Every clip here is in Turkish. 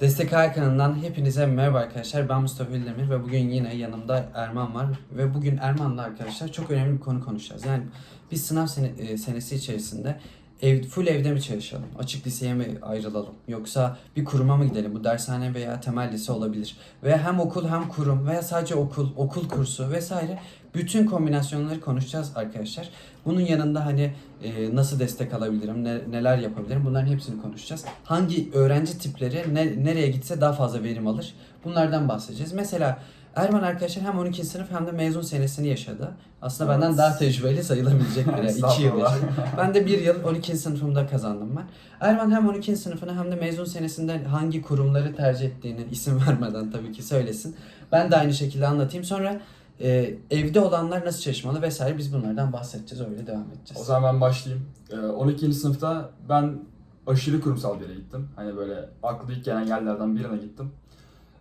Destek Ay kanalından hepinize merhaba arkadaşlar. Ben Mustafa Üldemir ve bugün yine yanımda Erman var. Ve bugün Erman'la arkadaşlar çok önemli bir konu konuşacağız. Yani biz sınav sene- e, senesi içerisinde ev, full evde mi çalışalım? Açık liseye mi ayrılalım? Yoksa bir kuruma mı gidelim? Bu dershane veya temel lise olabilir. Veya hem okul hem kurum veya sadece okul, okul kursu vesaire bütün kombinasyonları konuşacağız arkadaşlar. Bunun yanında hani e, nasıl destek alabilirim, ne- neler yapabilirim bunların hepsini konuşacağız. Hangi öğrenci tipleri ne- nereye gitse daha fazla verim alır bunlardan bahsedeceğiz. Mesela Erman arkadaşlar hem 12. sınıf hem de mezun senesini yaşadı. Aslında Evet. benden daha tecrübeli sayılabilecek biri. 2 yıl yaşadı. Ben de bir yıl 12. sınıfımda kazandım ben. Erman hem 12. sınıfını hem de mezun senesinde hangi kurumları tercih ettiğini isim vermeden tabii ki söylesin. Ben de aynı şekilde anlatayım. Sonra e, evde olanlar nasıl çalışmalı vesaire biz bunlardan bahsedeceğiz. Öyle devam O edeceğiz. zaman ben başlayayım. Ee, 12. sınıfta ben aşırı kurumsal bir yere gittim. Hani böyle aklı ilk gelen yerlerden birine gittim.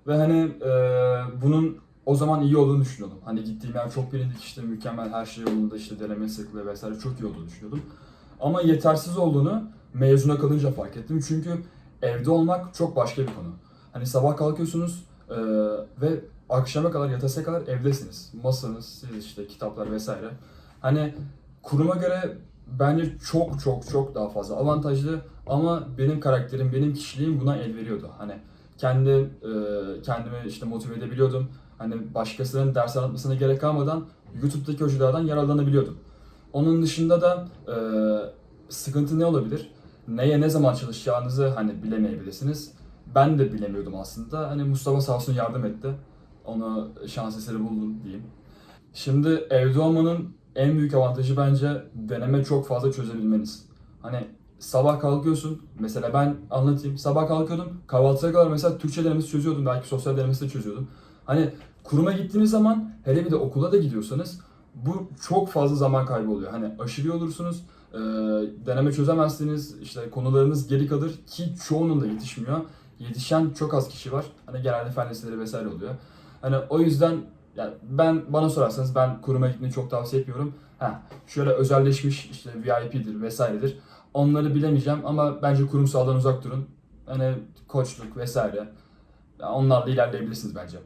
Ve hani e, bunun o zaman iyi olduğunu düşünüyordum. Hani gittiğim yer çok bilindik işte mükemmel her şey yolunda işte deneme sıklığı vesaire çok iyi olduğunu düşünüyordum. Ama yetersiz olduğunu mezuna kalınca fark ettim. Çünkü evde olmak çok başka bir konu. Hani sabah kalkıyorsunuz e, ve akşama kadar yatasıya kadar evdesiniz. Masanız, siz işte kitaplar vesaire. Hani kuruma göre bence çok çok çok daha fazla avantajlı ama benim karakterim, benim kişiliğim buna el veriyordu. Hani kendi e, kendimi işte motive edebiliyordum. Hani başkasının ders anlatmasına gerek kalmadan YouTube'daki hocalardan yararlanabiliyordum. Onun dışında da e, sıkıntı ne olabilir? Neye ne zaman çalışacağınızı hani bilemeyebilirsiniz. Ben de bilemiyordum aslında. Hani Mustafa sağ olsun yardım etti. Onu şans eseri buldum diyeyim. Şimdi evde olmanın en büyük avantajı bence deneme çok fazla çözebilmeniz. Hani sabah kalkıyorsun, mesela ben anlatayım. Sabah kalkıyordum, kahvaltıya kadar mesela Türkçe denemesi çözüyordum, belki sosyal denemesi de çözüyordum. Hani kuruma gittiğiniz zaman, hele bir de okula da gidiyorsanız bu çok fazla zaman kaybı oluyor. Hani aşırı olursunuz, e, deneme çözemezsiniz, işte konularınız geri kalır ki çoğunun da yetişmiyor. Yetişen çok az kişi var. Hani genelde fen liseleri vesaire oluyor. Hani o yüzden yani ben bana sorarsanız ben kuruma gitmeyi çok tavsiye etmiyorum. Ha, şöyle özelleşmiş işte VIP'dir vesairedir. Onları bilemeyeceğim ama bence kurumsaldan uzak durun. Hani koçluk vesaire. Yani onlarla ilerleyebilirsiniz bence.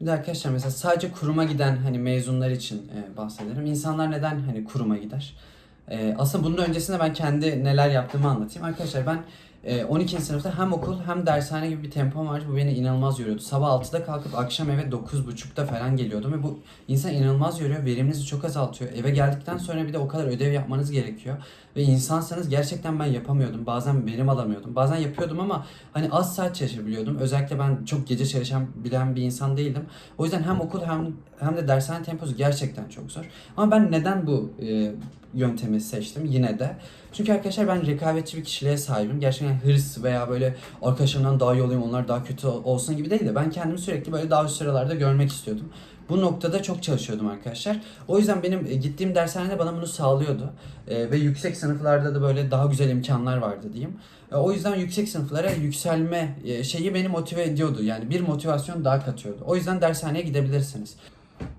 Bir de arkadaşlar mesela sadece kuruma giden hani mezunlar için e, bahsederim. İnsanlar neden hani kuruma gider? E, aslında bunun öncesinde ben kendi neler yaptığımı anlatayım. Arkadaşlar ben 12. sınıfta hem okul hem dershane gibi bir tempom vardı. Bu beni inanılmaz yoruyordu. Sabah 6'da kalkıp akşam eve 9.30'da falan geliyordum ve bu insan inanılmaz yoruyor. Veriminizi çok azaltıyor. Eve geldikten sonra bir de o kadar ödev yapmanız gerekiyor. Ve insansanız gerçekten ben yapamıyordum. Bazen verim alamıyordum. Bazen yapıyordum ama hani az saat çalışabiliyordum. Özellikle ben çok gece çalışan bilen bir insan değildim. O yüzden hem okul hem hem de dershane temposu gerçekten çok zor. Ama ben neden bu e, yöntemi seçtim yine de? Çünkü arkadaşlar ben rekabetçi bir kişiliğe sahibim. Gerçekten hırs veya böyle arkadaşlarımdan daha iyi olayım, onlar daha kötü ol- olsun gibi değil de ben kendimi sürekli böyle daha üst sıralarda görmek istiyordum. Bu noktada çok çalışıyordum arkadaşlar. O yüzden benim e, gittiğim dershanede bana bunu sağlıyordu. E, ve yüksek sınıflarda da böyle daha güzel imkanlar vardı diyeyim. E, o yüzden yüksek sınıflara yükselme e, şeyi beni motive ediyordu. Yani bir motivasyon daha katıyordu. O yüzden dershaneye gidebilirsiniz.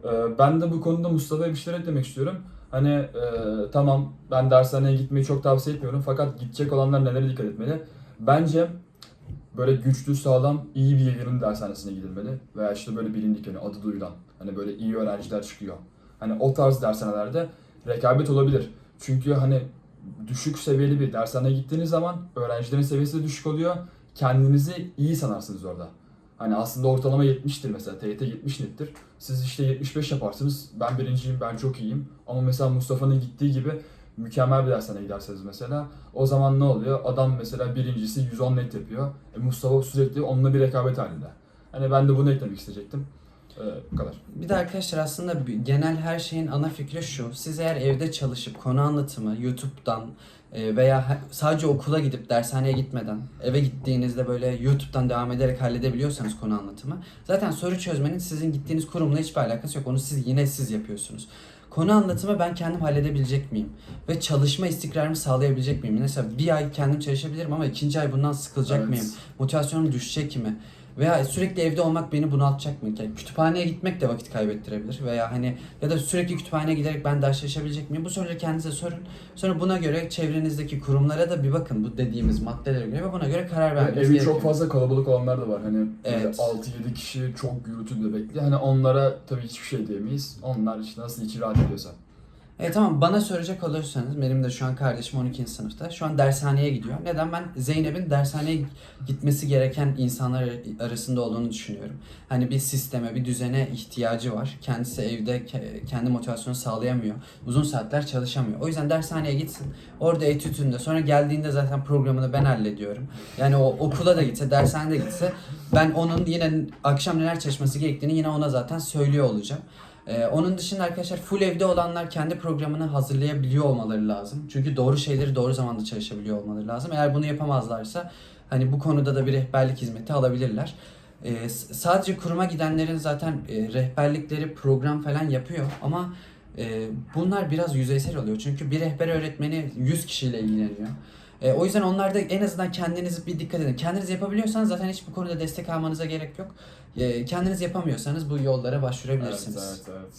Ee, ben de bu konuda Mustafa'ya bir şeyler eklemek istiyorum. Hani e, tamam ben dershaneye gitmeyi çok tavsiye etmiyorum fakat gidecek olanlar nelere dikkat etmeli? Bence böyle güçlü, sağlam, iyi bir yerin dershanesine gidilmeli. Veya işte böyle bilindik yani adı duyulan. Hani böyle iyi öğrenciler çıkıyor. Hani o tarz dershanelerde rekabet olabilir. Çünkü hani düşük seviyeli bir dershaneye gittiğiniz zaman öğrencilerin seviyesi de düşük oluyor. Kendinizi iyi sanarsınız orada. Hani aslında ortalama 70'tir mesela. TYT 70 nettir. Siz işte 75 yaparsınız. Ben birinciyim, ben çok iyiyim. Ama mesela Mustafa'nın gittiği gibi mükemmel bir dershaneye giderseniz mesela o zaman ne oluyor? Adam mesela birincisi 110 net yapıyor. E, Mustafa sürekli onunla bir rekabet halinde. Hani ben de bunu eklemek isteyecektim. Ee, bu kadar. Bir de arkadaşlar aslında genel her şeyin ana fikri şu. Siz eğer evde çalışıp konu anlatımı YouTube'dan e, veya sadece okula gidip dershaneye gitmeden eve gittiğinizde böyle YouTube'dan devam ederek halledebiliyorsanız konu anlatımı zaten soru çözmenin sizin gittiğiniz kurumla hiçbir alakası yok. Onu siz yine siz yapıyorsunuz. Konu anlatımı ben kendim halledebilecek miyim? Ve çalışma istikrarımı sağlayabilecek miyim? Mesela bir ay kendim çalışabilirim ama ikinci ay bundan sıkılacak Evet. mıyım? Motivasyonum düşecek mi? Veya sürekli evde olmak beni bunaltacak mı? Yani kütüphaneye gitmek de vakit kaybettirebilir. Veya hani ya da sürekli kütüphaneye giderek ben ders çalışabilecek miyim? Bu soruları kendinize sorun. Sonra buna göre çevrenizdeki kurumlara da bir bakın bu dediğimiz maddelere göre ve buna göre karar Yani vermeniz evi gerekiyor. çok fazla kalabalık olanlar da var. Hani Evet. 6-7 kişi çok gürültülü bekliyor. Hani onlara tabii hiçbir şey diyemeyiz. Onlar işte nasıl içi rahat ediyorsa. E tamam bana soracak olursanız benim de şu an kardeşim 12. sınıfta. Şu an dershaneye gidiyor. Neden? Ben Zeynep'in dershaneye gitmesi gereken insanlar arasında olduğunu düşünüyorum. Hani bir sisteme, bir düzene ihtiyacı var. Kendisi evde ke- kendi motivasyonu sağlayamıyor. Uzun saatler çalışamıyor. O yüzden dershaneye gitsin. Orada etütünde sonra geldiğinde zaten programını ben hallediyorum. Yani o okula da gitse, dershanede de gitse ben onun yine akşam neler çalışması gerektiğini yine ona zaten söylüyor olacağım. Ee, onun dışında arkadaşlar full evde olanlar kendi programını hazırlayabiliyor olmaları lazım. Çünkü doğru şeyleri doğru zamanda çalışabiliyor olmaları lazım. Eğer bunu yapamazlarsa hani bu konuda da bir rehberlik hizmeti alabilirler. Ee, sadece kuruma gidenlerin zaten e, rehberlikleri program falan yapıyor ama e, bunlar biraz yüzeysel oluyor. Çünkü bir rehber öğretmeni 100 kişiyle ilgileniyor. E, o yüzden onlarda en azından kendiniz bir dikkat edin. Kendiniz yapabiliyorsanız zaten hiç bu konuda destek almanıza gerek yok. E, kendiniz yapamıyorsanız bu yollara Evet, başvurabilirsiniz. evet, evet.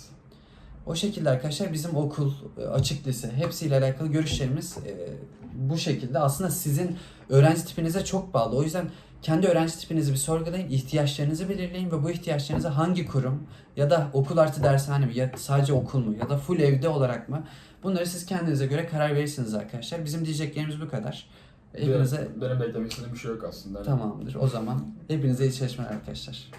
O şekilde arkadaşlar bizim okul, e, açık lise hepsiyle alakalı görüşlerimiz e, bu şekilde. Aslında sizin öğrenci tipinize çok bağlı. O yüzden kendi öğrenci tipinizi bir sorgulayın, ihtiyaçlarınızı belirleyin ve bu ihtiyaçlarınızı hangi kurum ya da okul artı dershane mi ya sadece okul mu ya da full evde olarak mı bunları siz kendinize göre karar verirsiniz arkadaşlar. Bizim diyeceklerimiz bu kadar. Hepinize Benim, benim de eklemek istediğim bir şey yok aslında. Tamamdır. O zaman hepinize iyi çalışmalar arkadaşlar.